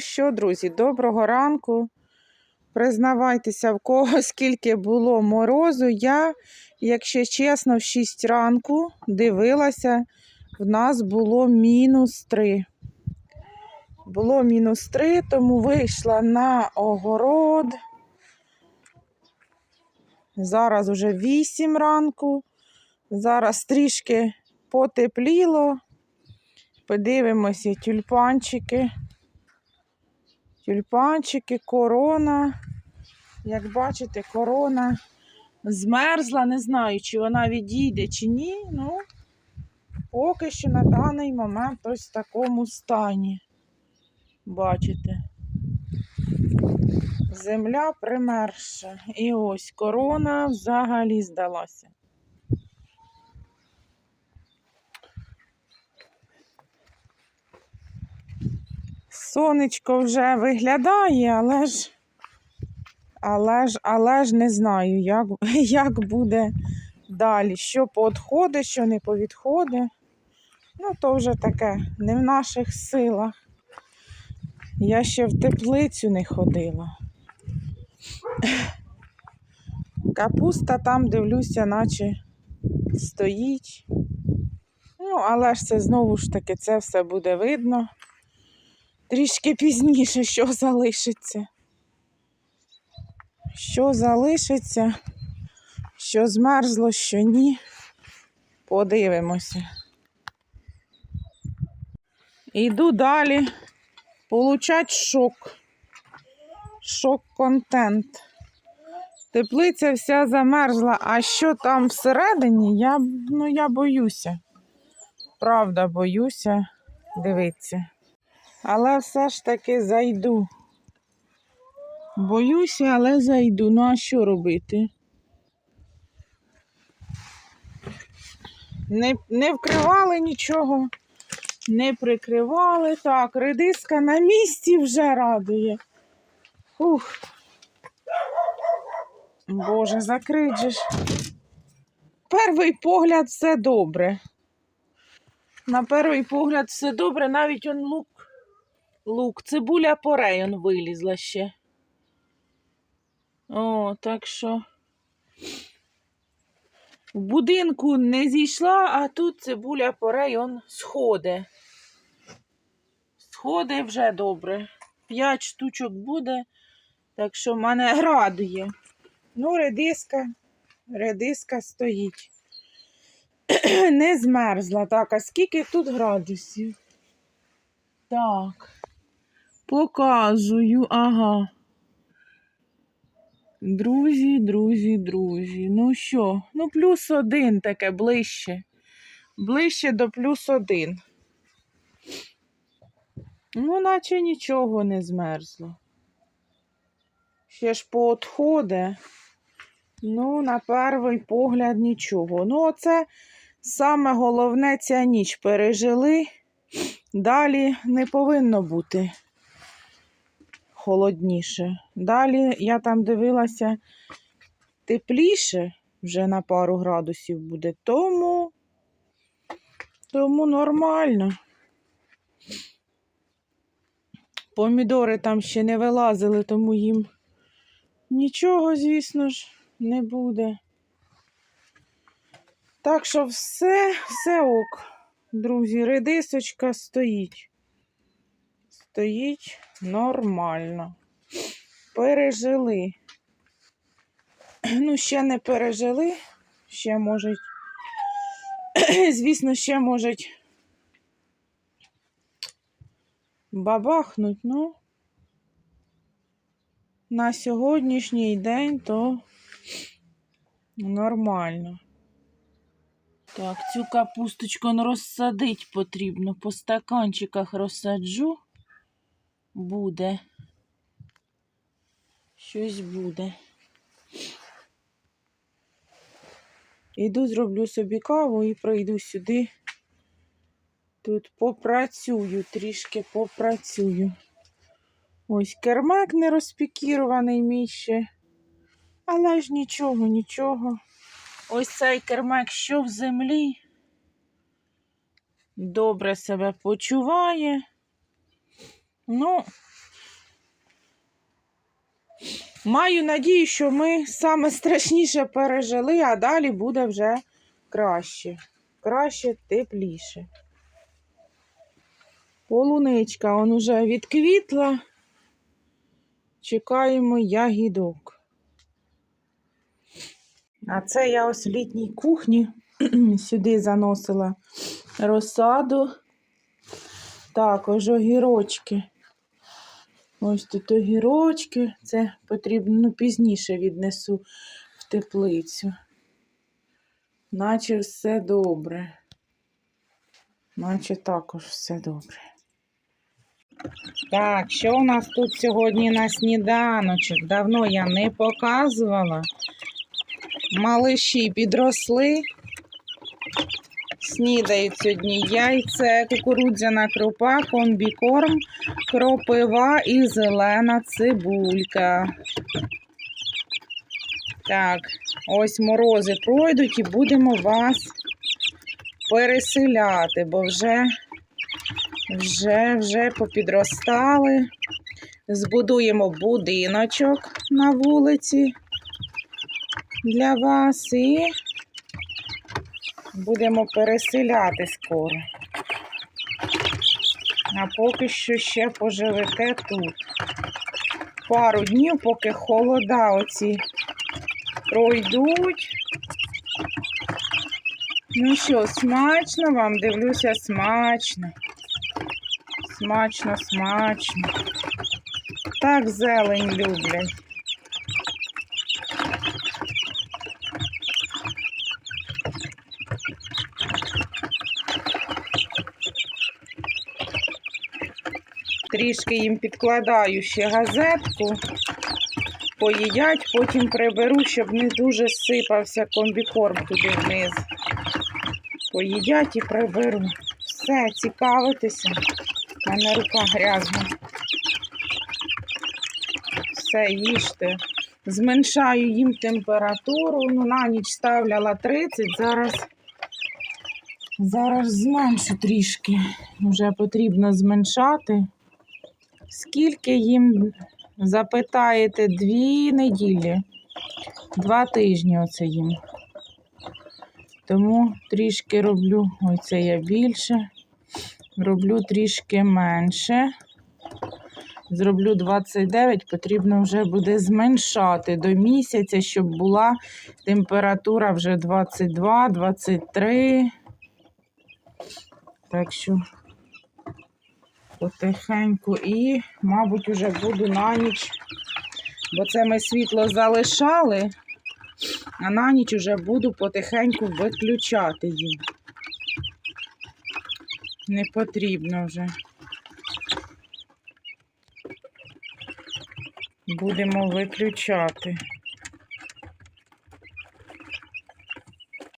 Що, друзі, доброго ранку. Признавайтеся, в кого скільки було морозу. Я, якщо чесно, в 6 ранку дивилася, в нас було мінус 3. Було мінус 3, тому вийшла на огород. Зараз вже 8 ранку. Зараз трішки потепліло. Подивимося тюльпанчики. Тюльпанчики, корона. Як бачите, корона змерзла. Не знаю, чи вона відійде, чи ні. Ну, поки що на даний момент ось в такому стані. Бачите. Земля примерша. І ось корона взагалі здалася. Сонечко вже виглядає, але ж, але ж, але ж не знаю, як, як буде далі. Що поотходить, що не повідходить. Ну, то вже таке, не в наших силах. Я ще в теплицю не ходила. Капуста там, дивлюся, наче стоїть. Ну, але ж це знову ж таки, це все буде видно трішки пізніше, що залишиться. Що залишиться, що змерзло, що ні. Подивимося. Іду далі. Получать шок. Шок-контент. Теплиця вся замерзла, а що там всередині, я, ну, я боюся. Правда, боюся дивитися. Але все ж таки зайду. Боюся, але зайду. Ну а що робити? Не, не вкривали нічого, не прикривали. Так, редиска на місці вже радує. Ух. Боже, закрить. Перший погляд все добре. На перший погляд все добре, навіть он лук лук. Цибуля порей он вилізла ще. О, так що в будинку не зійшла, а тут цибуля порей он. Сходить вже добре. П'ять штучок буде, так що мене радує. Ну, редиска, редиска стоїть. Не змерзла. Так, а скільки тут градусів? Так. Показую, ага. Друзі, друзі, друзі. Ну що? Ну, плюс один таке ближче. Ближче до плюс один. Ну, наче нічого не змерзло. Ще ж поотходи. Ну, на перший погляд, нічого. Ну, оце саме головне ця ніч пережили. Далі не повинно бути холодніше. Далі я там дивилася тепліше, вже на пару градусів буде, тому, тому нормально. Помідори там ще не вилазили, тому їм нічого, звісно ж, не буде. Так що все, все ок, друзі, редисочка стоїть. Стоїть нормально. Пережили. Ну, ще не пережили, ще можуть, звісно, ще можуть бабахнуть, ну, на сьогоднішній день то нормально. Так, цю капусточку розсадити потрібно. По стаканчиках розсаджу. Буде. Щось буде. Іду, зроблю собі каву і прийду сюди. Тут попрацюю, трішки попрацюю. Ось кермак не розпікірований мій ще. Але ж нічого, нічого. Ось цей кермак, що в землі. Добре себе почуває. Ну, Маю надію, що ми саме страшніше пережили, а далі буде вже краще. Краще, тепліше. Полуничка он уже відквітла. Чекаємо ягідок. А це я ось в літній кухні сюди заносила розсаду. Також огірочки. Ось тут огірочки. Це потрібно ну, пізніше віднесу в теплицю. Наче все добре. Наче також все добре. Так, що у нас тут сьогодні на сніданочок? Давно я не показувала. Малиші підросли. Снідають сьогодні яйце, кукурудзяна крупа, комбікорм, кропива і зелена цибулька. Так, ось морози пройдуть і будемо вас переселяти, бо вже, вже, вже попідростали. Збудуємо будиночок на вулиці для вас і будемо переселяти скоро. А поки що ще поживете тут. Пару днів, поки холода оці пройдуть. Ну що, смачно вам? Дивлюся, смачно. Смачно, смачно. Так зелень люблять. Трішки їм підкладаю ще газетку, поїдять, потім приберу, щоб не дуже сипався комбікорм туди вниз. Поїдять і приберу. Все, цікавитися. У мене рука грязна. Все, їжте. Зменшаю їм температуру. Ну, на ніч ставляла 30, зараз, зараз зменшу трішки. Вже потрібно зменшати. Скільки їм запитаєте дві неділі, два тижні оце їм. Тому трішки роблю, ой, це я більше, роблю трішки менше. Зроблю 29, потрібно вже буде зменшати до місяця, щоб була температура вже 22, 23. Так що потихеньку і, мабуть, уже буду на ніч, бо це ми світло залишали, а на ніч уже буду потихеньку виключати їм. Не потрібно вже. Будемо виключати.